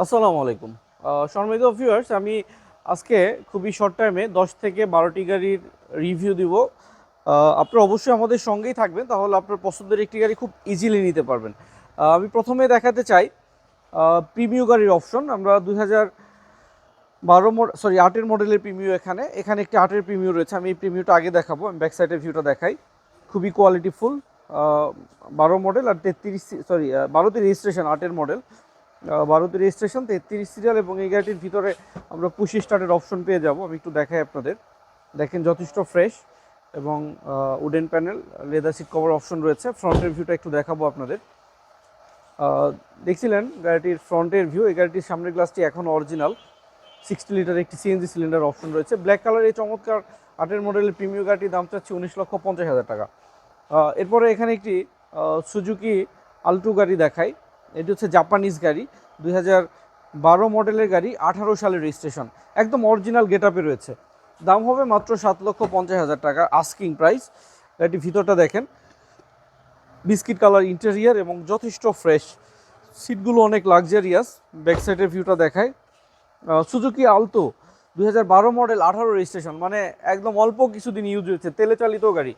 আসসালামু আলাইকুম। সম্মানিত ভিউয়ার্স আমি আজকে খুবই শর্ট টাইমে দশ থেকে বারোটি গাড়ির রিভিউ দিব। আপনারা অবশ্যই আমাদের সঙ্গেই থাকবেন, তাহলে আপনার পছন্দের একটি গাড়ি খুব ইজিলি নিতে পারবেন। আমি প্রথমে দেখাতে চাই প্রিমিয় গাড়ির অপশন আমরা দুই হাজার বারো সরি আটের মডেলের প্রিমিও এখানে। এখানে একটি আটের প্রিমিও রয়েছে। আমি এই প্রিমিওটা আগে দেখাবো, আমি ব্যাক সাইডের ভিউটা দেখাই। খুবই কোয়ালিটিফুল বারো মডেল আর তেত্রিশ সরি বারোতে রেজিস্ট্রেশন আটের মডেল বারোতে রেজিস্ট্রেশন তেত্রিশ সিরিয়াল এবং এই গাড়িটির ভিতরে আমরা পুশি স্টার্টের অপশন পেয়ে যাব। আমি একটু দেখাই আপনাদের। দেখেন, যথেষ্ট ফ্রেশ এবং wooden panel leather seat cover option রয়েছে। ফ্রন্টের ভিউটা একটু দেখাবো আপনাদের। দেখছিলেন গাড়িটির ফ্রন্টের ভিউ এই গাড়িটির সামনের গ্লাসটি এখন অরিজিনাল সিক্সটি লিটার একটি সিএনজি সিলিন্ডার অপশন রয়েছে। ব্ল্যাক কালার এই চমৎকার আটের মডেলের প্রিমিয়ার গাড়িটির দাম চাচ্ছে উনিশ লক্ষ পঞ্চাশ হাজার টাকা। এরপরে এখানে একটি সুজুকি আলটু গাড়ি দেখাই। এটি হচ্ছে জাপানিজ গাড়ি, দুই বারো মডেলের গাড়ি, আঠারো সালের রেজিস্ট্রেশন একদম অরিজিনাল গেট আপে রয়েছে। দাম হবে মাত্র সাত লক্ষ পঞ্চাশ হাজার টাকা আস্কিং প্রাইস গাড়িটির ভিতরটা দেখেন। বিস্কিট কালার ইন্টেরিয়ার এবং যথেষ্ট ফ্রেশ সিটগুলো অনেক লাক্সারিয়াস ব্যাক সাইডের ভিউটা দেখায় সুজুকি আলতো দুই হাজার বারো মডেল আঠারো রেজিস্ট্রেশন মানে একদম অল্প কিছুদিন ইউজ হয়েছে তেলে চালিত গাড়ি।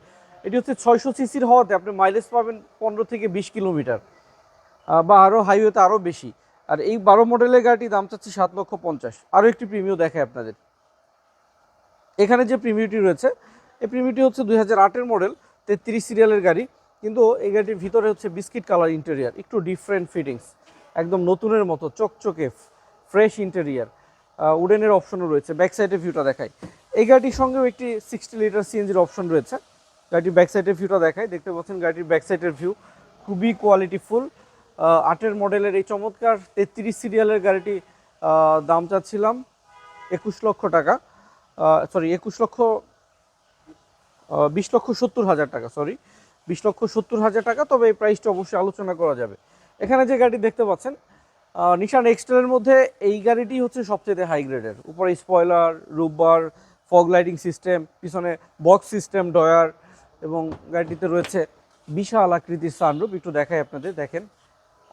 এটি হচ্ছে ছয়শো সিসির হওয়াতে আপনি মাইলেজ পাবেন পনেরো থেকে বিশ কিলোমিটার। বা আরও হাইওয়েতে আরও বেশি। আর এই বারো মডেলের গাড়িটি দাম চাচ্ছে সাত লক্ষ পঞ্চাশ। আরও একটি প্রিমিও দেখায় আপনাদের। এখানে যে প্রিমিউটি রয়েছে, এই প্রিমিউটি হচ্ছে দুই হাজার আটের মডেল তেত্রিশ সিরিয়ালের গাড়ি। কিন্তু এই গাড়িটির ভিতরে হচ্ছে বিস্কিট কালার ইন্টেরিয়ার একটু ডিফারেন্ট ফিটিংস একদম নতুনের মতো, চকচকে ফ্রেশ ইন্টেরিয়ার উডেনের অপশনও রয়েছে ব্যাক সাইডের ভিউটা দেখায় এই গাড়িটির সঙ্গেও একটি সিক্সটি লিটার সিএনজির অপশন রয়েছে। গাড়িটির ব্যাক সাইডের ভিউটা দেখায় দেখতে পাচ্ছেন গাড়িটির ব্যাক সাইডের ভিউ খুবই কোয়ালিটিফুল আটের মডেলের এই চমৎকার তেত্রিশ সিরিয়ালের গাড়িটি দাম চাচ্ছিলাম একুশ লক্ষ টাকা সরি একুশ লক্ষ বিশ লক্ষ সত্তর হাজার টাকা সরি বিশ লক্ষ সত্তর হাজার টাকা, তবে এই প্রাইসটা অবশ্যই আলোচনা করা যাবে। এখানে যে গাড়ি দেখতে পাচ্ছেন নিশান এক্সটেলের মধ্যে এই গাড়িটি হচ্ছে সবচেয়ে হাই গ্রেডের উপরে spoiler rubber fog lighting system পিছনে বক্স সিস্টেম ডয়ার এবং গাড়িটিতে রয়েছে বিশাল আকৃতির সানরুফ একটু দেখাই আপনাদের, দেখেন।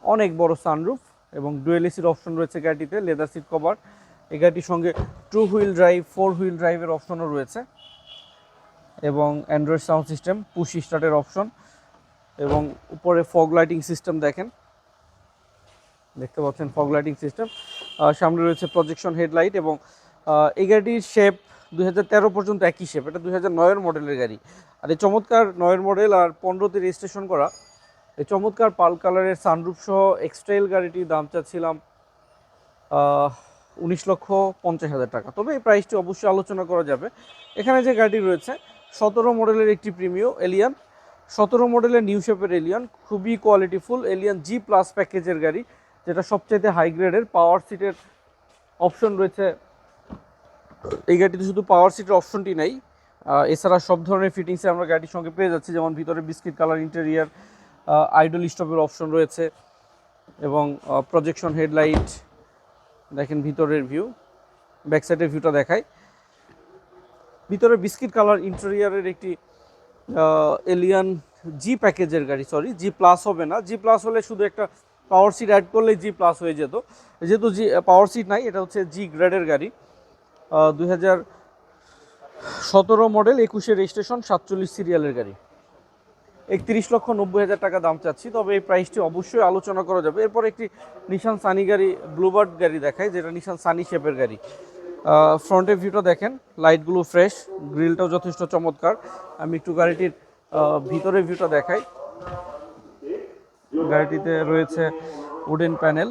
অনেক বড় সানরুফ এবং ডুয়েল এসির অপশন রয়েছে গাড়িটিতে লেদার সিট কভার এই গাড়িটির সঙ্গে two wheel drive four wheel ড্রাইভের অপশনও রয়েছে। এবং অ্যান্ড্রয়েড সাউন্ড সিস্টেম পুশ স্টার্টের অপশন এবং উপরে ফগ লাইটিং সিস্টেম দেখেন। দেখতে পাচ্ছেন ফগ লাইটিং সিস্টেম সামনে রয়েছে প্রজেকশন হেডলাইট এবং এই গাড়িটির শেপ দুই হাজার তেরো পর্যন্ত একই শেপ এটা দুই হাজার নয়ের মডেলের গাড়ি। আর এই চমৎকার নয়ের মডেল আর পনেরোতে রেজিস্ট্রেশন করা এই চমৎকার পাল কালারের সানরুফ সহ এক্সট্রাইল গাড়িটির দাম চাচ্ছিলাম উনিশ লক্ষ পঞ্চাশ হাজার টাকা। তবে এই প্রাইসটি অবশ্যই আলোচনা করা যাবে। এখানে যে গাড়ি রয়েছে, সতেরো মডেলের একটি প্রিমিও এলিয়ান সতেরো মডেলের নিউ শেপের এলিয়ান খুবই কোয়ালিটিফুল এলিয়ান জি প্লাস প্যাকেজের গাড়ি, যেটা সবচাইতে হাই গ্রেডের পাওয়ার সিটের অপশন রয়েছে। এই গাড়িতে শুধু পাওয়ার সিটের অপশনটি নেই এছাড়া সব ধরনের ফিটিংসে আমরা গাড়ির সঙ্গে পেয়ে যাচ্ছি, যেমন ভিতরে বিস্কিট কালার ইন্টেরিয়ার আইডল স্টপের অপশন রয়েছে এবং প্রজেকশন হেডলাইট দেখেন ভিতরের ভিউ ব্যাক সাইডের ভিউটা দেখায় ভিতরে বিস্কিট কালার ইন্টেরিয়ারের একটি এলিয়ান জি প্যাকেজের গাড়ি সরি জি প্লাস হবে না। জি প্লাস হলে শুধু একটা পাওয়ার সিট অ্যাড করলে জি প্লাস হয়ে যেত। যেহেতু জি পাওয়ার সিট নাই, এটা হচ্ছে জি গ্রেডের গাড়ি। দুই হাজার সতেরো মডেল একুশে রেজিস্ট্রেশন সাতচল্লিশ সিরিয়ালের গাড়ি। একত্রিশ লক্ষ নব্বই হাজার টাকা দাম চাচ্ছি, তবে এই প্রাইসটি অবশ্যই আলোচনা করা যাবে। এরপর একটি নিশান সানি গাড়ি ব্লুবার্ড গাড়ি দেখায় যেটা নিশান সানি শেপের গাড়ি। ফ্রন্টের ভিউটা দেখেন লাইটগুলো ফ্রেশ গ্রিলটাও যথেষ্ট চমৎকার। আমি একটু গাড়িটির ভিতরের ভিউটা দেখাই। গাড়িটিতে রয়েছে উডেন প্যানেল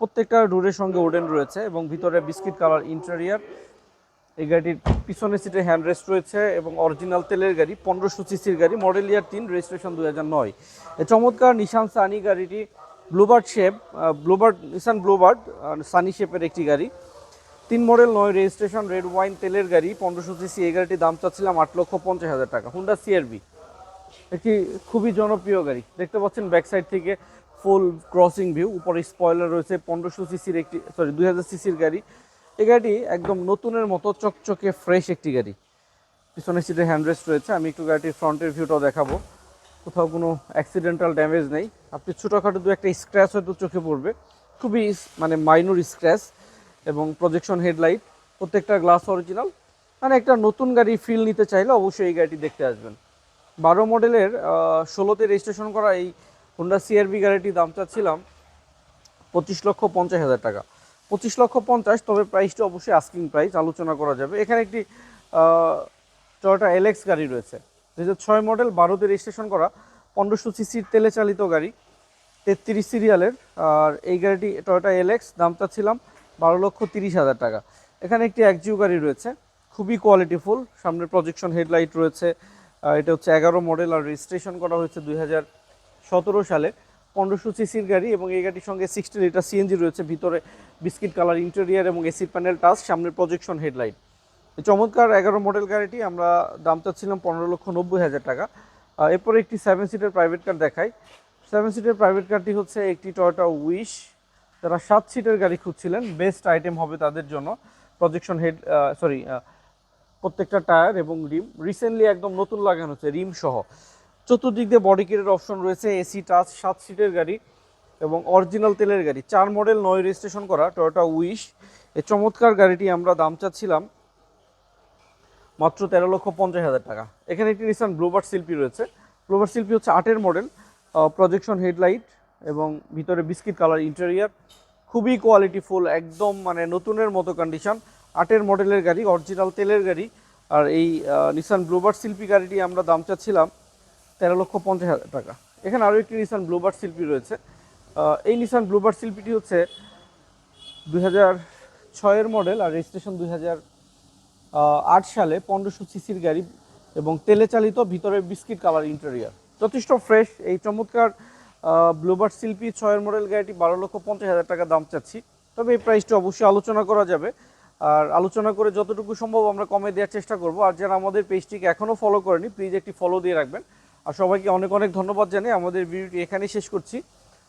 প্রত্যেকটা ডোরের সঙ্গে উডেন রয়েছে এবং ভিতরে বিস্কিট কালার ইন্টেরিয়ার এই গাড়িটির পিছনের সিটে হ্যান্ড রেস্ট রয়েছে এবং অরিজিনাল তেলের গাড়ি, পনেরোশো সিসির গাড়ি, মডেল ইয়ার তিন, রেজিস্ট্রেশন দু হাজার নয়। চমৎকার নিশান সানি গাড়িটি, Bluebird shape Bluebird, Nissan Bluebird Sunny শেপের একটি গাড়ি। তিন মডেল, নয় রেজিস্ট্রেশন, রেড ওয়াইন তেলের গাড়ি, পনেরোশো সিসি, এই গাড়িটির দাম চাচ্ছিলাম আট লক্ষ পঞ্চাশ হাজার টাকা। হুন্ডা সিআরবি একটি খুবই জনপ্রিয় গাড়ি। দেখতে পাচ্ছেন ব্যাক সাইড থেকে ফুল ক্রসিং ভিউ, উপরে স্পয়লার রয়েছে, পনেরোশো সিসির একটি, সরি, দুই হাজার সিসির গাড়ি। এই গাড়ি একদম নতুনের মতো চকচকে ফ্রেশ একটি গাড়ি। পিছনের সিটে হ্যান্ডরেস্ট রয়েছে, আমি একটু গাড়িটির ফ্রন্টের ভিউটাও দেখাবো। কোথাও কোনো অ্যাক্সিডেন্টাল ড্যামেজ নেই। আপনি ছোটোখাটো দু একটা স্ক্র্যাচ হয়তো চোখে পড়বে। খুবই মানে মাইনর স্ক্র্যাচ এবং প্রজেকশন হেডলাইট প্রত্যেকটা গ্লাস অরিজিনাল মানে একটা নতুন গাড়ি ফিল নিতে চাইলে অবশ্যই এই গাড়িটি দেখতে আসবেন। বারো মডেলের ষোলোতে রেজিস্ট্রেশন করা এই হোন্ডা সিআরবি গাড়িটির দাম চাচ্ছিলাম পঁচিশ লক্ষ পঞ্চাশ হাজার টাকা। পঁচিশ লক্ষ পঞ্চাশ, তবে প্রাইসটা অবশ্যই আস্কিং প্রাইস আলোচনা করা যাবে। এখানে একটি টয়োটা এলএক্স গাড়ি রয়েছে। দু হাজার ছয় মডেল বারোতে রেজিস্ট্রেশন করা, পনেরোশো সিসির তেলে চালিত গাড়ি, তেত্রিশ সিরিয়ালের আর এই গাড়িটি টয়োটা এলএক্স দামটা ছিলাম বারো লক্ষ তিরিশ হাজার টাকা। এখানে একটি একজিও গাড়ি রয়েছে, খুবই কোয়ালিটিফুল সামনে প্রজেকশন হেডলাইট রয়েছে এটা হচ্ছে এগারো মডেল আর রেজিস্ট্রেশন করা হয়েছে দুই হাজার সতেরো সালে। পনেরোশো সিসির গাড়ি এবং এই গাড়ির সঙ্গে সিক্সটি লিটার সিএনজি রয়েছে, ভিতরে বিস্কিট কালার ইন্টেরিয়ার এবং এসি প্যানেল টাচ, সামনের প্রজেকশন হেডলাইট এই চমৎকার এগারো মডেল গাড়িটি আমরা দাম চাচ্ছিলাম পনেরো লক্ষ নব্বই হাজার টাকা। এরপরে একটি সেভেন সিটের প্রাইভেট কার দেখাই। সেভেন সিটের প্রাইভেট কারটি হচ্ছে একটি টয়োটা উইশ যারা সাত সিটের গাড়ি খুঁজছিলেন বেস্ট আইটেম হবে তাদের জন্য। প্রজেকশন হেড সরি প্রত্যেকটা টায়ার এবং রিম রিসেন্টলি একদম নতুন লাগানো হচ্ছে রিম সহ। চতুর্দিক দিয়ে বডি কিটের অপশন রয়েছে এসি টাচ সাত সিটের গাড়ি। এবং অরিজিনাল তেলের গাড়ি। চার মডেল, নয় রেজিস্ট্রেশন করা টয়োটা উইশ এই চমৎকার গাড়িটি আমরা দাম চাচ্ছিলাম মাত্র তেরো লক্ষ পঞ্চাশ হাজার টাকা। এখানে একটি নিসান ব্লুবার শিল্পী রয়েছে। ব্লুবার শিল্পী হচ্ছে আটের মডেল প্রজেকশন হেডলাইট এবং ভিতরে বিস্কিট কালার ইন্টেরিয়ার খুবই কোয়ালিটি ফুল একদম মানে নতুনের মতো কন্ডিশন আটের মডেলের গাড়ি অরিজিনাল তেলের গাড়ি। আর এই নিসান ব্লুবার শিল্পী গাড়িটি আমরা দাম চাচ্ছিলাম তেরো লক্ষ পঞ্চাশ হাজার টাকা। এখানে আরও একটি নিসান ব্লুবার শিল্পী রয়েছে। এই নিসান ব্লুবার শিল্পীটি হচ্ছে দুই হাজার ছয়ের মডেল আর রেজিস্ট্রেশন দুই হাজার আট সালে পনেরোশো সিসির গাড়ি এবং তেলে চালিত ভিতরে বিস্কিট কালার ইন্টেরিয়ার যথেষ্ট ফ্রেশ এই চমৎকার ব্লুবার্ড শিল্পী ছয়ের মডেল গাড়িটি বারো লক্ষ পঞ্চাশ হাজার টাকা দাম চাচ্ছি। তবে এই প্রাইসটা অবশ্যই আলোচনা করা যাবে। আর আলোচনা করে যতটুকু সম্ভব আমরা কমে দেওয়ার চেষ্টা করব। আর যারা আমাদের পেজটিকে এখনও ফলো করেনি প্লিজ একটি ফলো দিয়ে রাখবেন। আর সবাইকে অনেক অনেক ধন্যবাদ জানিয়ে আমাদের ভিডিওটি এখানেই শেষ করছি।